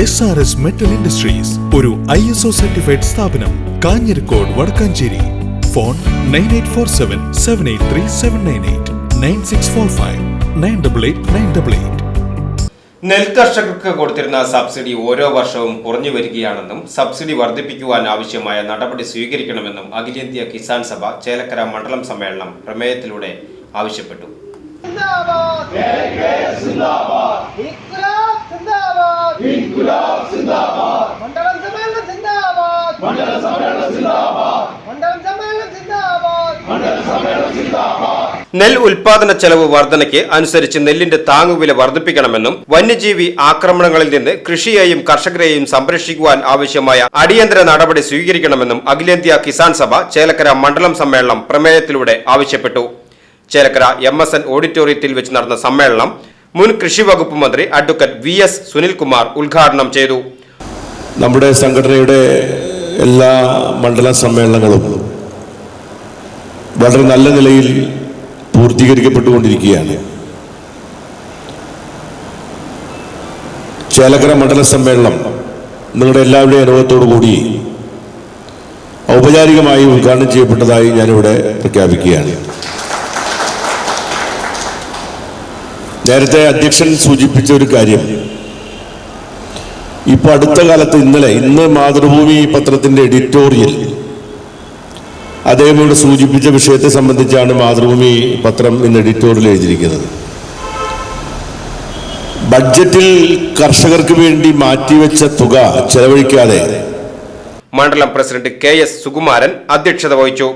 S R S metal industries ഒരു I S O certified സ്ഥാപനം Kanjirakode Vadakkanchery. Phone nine eight four seven seven eight three seven nine eight nine six four five nine double eight nine double eight നെൽ കർഷകർക്ക് കൊടുത്തിരുന്ന subsidy ഓരോ വർഷവും കുറഞ്ഞു വരികയാണെന്നും subsidy വർദ്ധിപ്പിക്കുവാൻ ആവശ്യമായ നടപടി സ്വീകരിക്കണമെന്നും അഖിലേന്ത്യാ കിസാൻ സഭ ചേലക്കര മണ്ഡലം സമ്മേളനം പ്രമേയത്തിലൂടെ ആവശ്യപ്പെട്ടു. നെൽ ഉൽപാദന ചെലവ് വർധനയ്ക്ക് അനുസരിച്ച് നെല്ലിന്റെ താങ്ങുവില വർദ്ധിപ്പിക്കണമെന്നും വന്യജീവി ആക്രമണങ്ങളിൽ നിന്ന് കൃഷിയെയും കർഷകരെയും സംരക്ഷിക്കുവാൻ ആവശ്യമായ അടിയന്തര നടപടി സ്വീകരിക്കണമെന്നും അഖിലേന്ത്യാ കിസാൻ സഭ ചേലക്കര മണ്ഡലം സമ്മേളനം പ്രമേയത്തിലൂടെ ആവശ്യപ്പെട്ടു. ചേലക്കര എം എസ് എൻ ഓഡിറ്റോറിയത്തിൽ വെച്ച് നടന്ന സമ്മേളനം മുൻ കൃഷി വകുപ്പ് മന്ത്രി അഡ്വക്കേറ്റ് വി എസ് സുനിൽകുമാർ ഉദ്ഘാടനം ചെയ്തു. നമ്മുടെ സംഘടനയുടെ എല്ലാ മണ്ഡല സമ്മേളനങ്ങളും വളരെ നല്ല നിലയിൽ പൂർത്തീകരിക്കപ്പെട്ടുകൊണ്ടിരിക്കുകയാണ്. ചേലക്കര മണ്ഡല സമ്മേളനം നിങ്ങളുടെ എല്ലാവരുടെയും അനുഭവത്തോടു കൂടി ഔപചാരികമായി ഉദ്ഘാടനം ചെയ്യപ്പെട്ടതായി ഞാനിവിടെ പ്രഖ്യാപിക്കുകയാണ്. നേരത്തെ അധ്യക്ഷൻ സൂചിപ്പിച്ച ഒരു കാര്യം. ഇപ്പൊ അടുത്ത കാലത്ത് ഇന്നലെ ഇന്ന് മാതൃഭൂമി പത്രത്തിന്റെ എഡിറ്റോറിയൽ അദ്ദേഹം ഇവിടെ സൂചിപ്പിച്ച വിഷയത്തെ സംബന്ധിച്ചാണ് മാതൃഭൂമി പത്രം ഇന്ന് എഡിറ്റോറിയൽ എഴുതിയിരിക്കുന്നത്. ബഡ്ജറ്റിൽ കർഷകർക്ക് വേണ്ടി മാറ്റിവെച്ച തുക ചെലവഴിക്കാതെ മണ്ഡലം പ്രസിഡന്റ് കെ എസ് സുകുമാരൻ അധ്യക്ഷത വഹിച്ചു.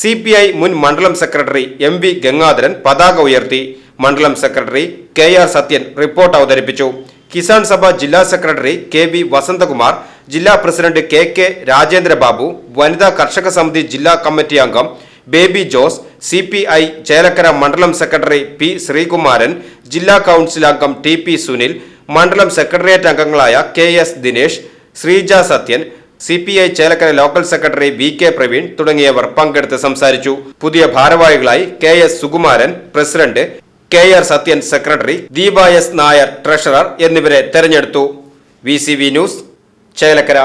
സി പി ഐ മുൻ മണ്ഡലം സെക്രട്ടറി എം വി ഗംഗാധരൻ പതാക ഉയർത്തി. മണ്ഡലം secretary K R Sathyan report അവതരിപ്പിച്ചു. കിസാൻ സഭ ജില്ലാ സെക്രട്ടറി കെ വി വസന്തകുമാർ ജില്ലാ പ്രസിഡന്റ് കെ കെ രാജേന്ദ്രബാബു വനിതാ കർഷക സമിതി ജില്ലാ കമ്മിറ്റി അംഗം Baby Jose C P I Chelakkara മണ്ഡലം സെക്രട്ടറി പി ശ്രീകുമാരൻ ജില്ലാ കൗൺസിൽ അംഗം ടി പി സുനിൽ മണ്ഡലം സെക്രട്ടേറിയറ്റ് അംഗങ്ങളായ K S Dinesh Sreeja Sathyan C P I Chelakkara local secretary V K Praveen തുടങ്ങിയവർ പങ്കെടുത്ത് സംസാരിച്ചു. പുതിയ ഭാരവാഹികളായി K S Sukumaran president K R Sathyan secretary Deepa S Nair treasurer എന്നിവരെ തെരഞ്ഞെടുത്തു. V news Chelakkara.